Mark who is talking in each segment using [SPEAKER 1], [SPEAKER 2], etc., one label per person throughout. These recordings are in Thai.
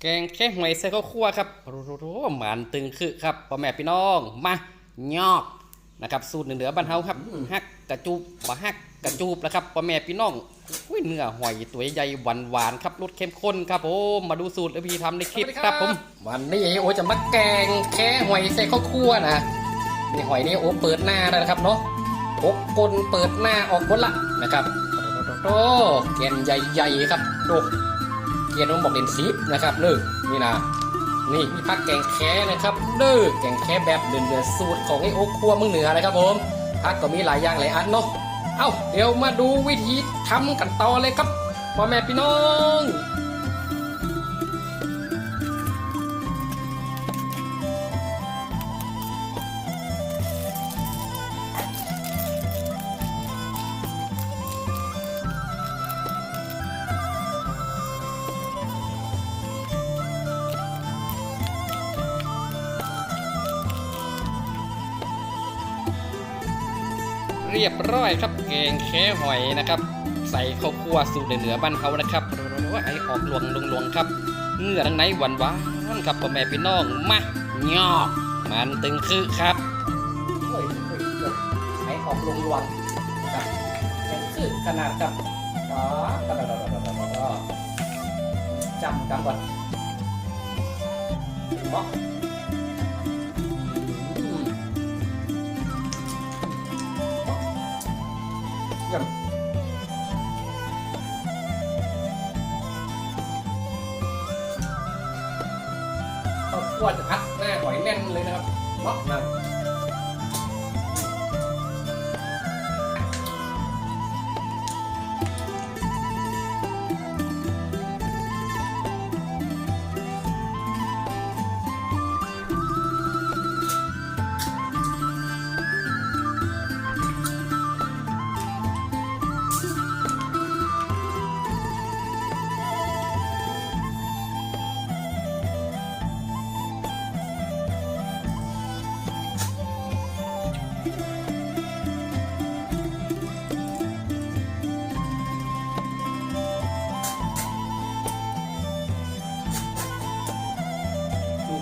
[SPEAKER 1] แกงแค่หวยใส่ข้าวคั่วครับโอ้โหมันตึงคือครับพ่อแม่พี่น้อง มายอกนะครับ สูตรเหนือบ้านเฮาครับฮักกระจูบบ่ฮักกระจูบนะครับพ่อแม่พี่น้องอุ้ยเนื้อหอยตัวใหญ่หวานหวานๆครับรสเข้มข้นครับผมมาดูสูตรและวิธีทำในคลิปครับผมวันนี้โอ้จะมาแกงแค่หอยใส่ข้าวคั่วนะนี่หอยนี่โอ้เปิดหน้าแล้วนะครับเนาะโอ้กลเปิดหน้าออกหมดละนะครับโอ้แกนใหญ่ๆครับดู เกียร์น้องบอกเด่นซีนะครับเด้อนี่นะนี่มีพักแกงแค่นะครับเด้อแกงแค่แบบเดือนเดือสูตรของไอโอ๊คครัวเมืองเหนือนะครับผมพักก็มีหลายอย่างหลายอันเนาะเอ้าเดี๋ยวมาดูวิธีทำกันต่อเลยครับพ่อแม่พี่น้อง เรียบร้อยครับแกงแค่หอยนะครับ ใส่ข้าวคั่วสูตรเหนือบ้านเขานะครับว่าไอออกหลวงลงลวงครับเนื้อทั้งในหวานหวานครับพ่อแม่พี่น้องมาย่อมันตึงคือครับโอ้ยโอ้ยโอ้ยไอออกลงลวงครับยังคือขนาดครับอ๋อจำกันก่อนเหม เยี่ยมข้าวคั่วจะพัดหน้าหอย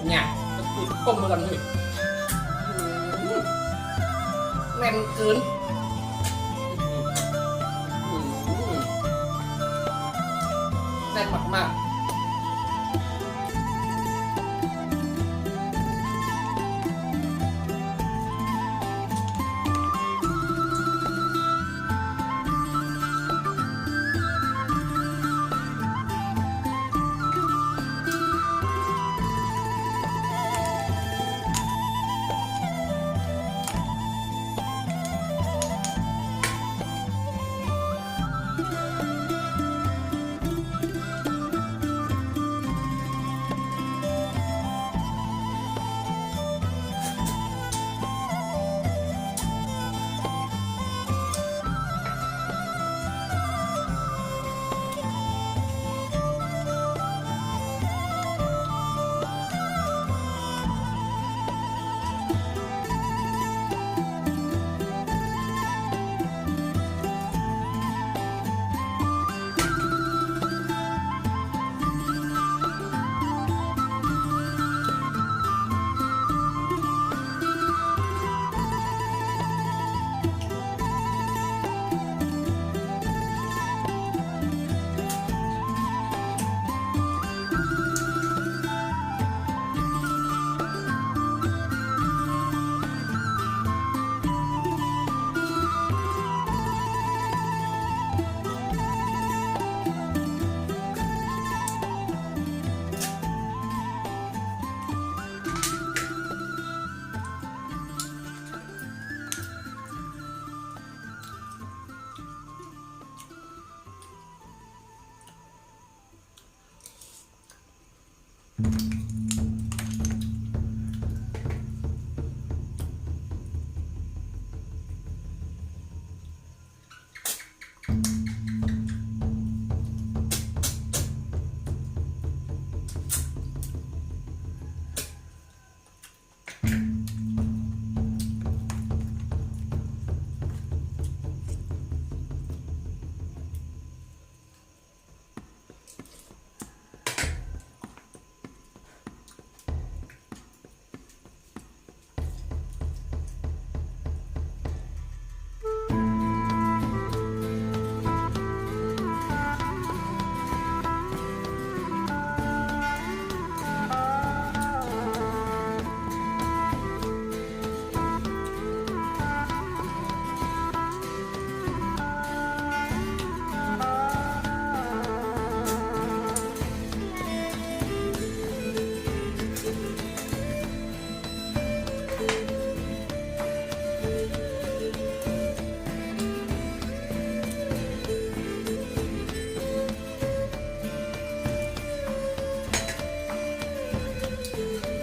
[SPEAKER 1] เนี่ยก้มมากันเลยอืมแน่นเกินแน่นมากๆ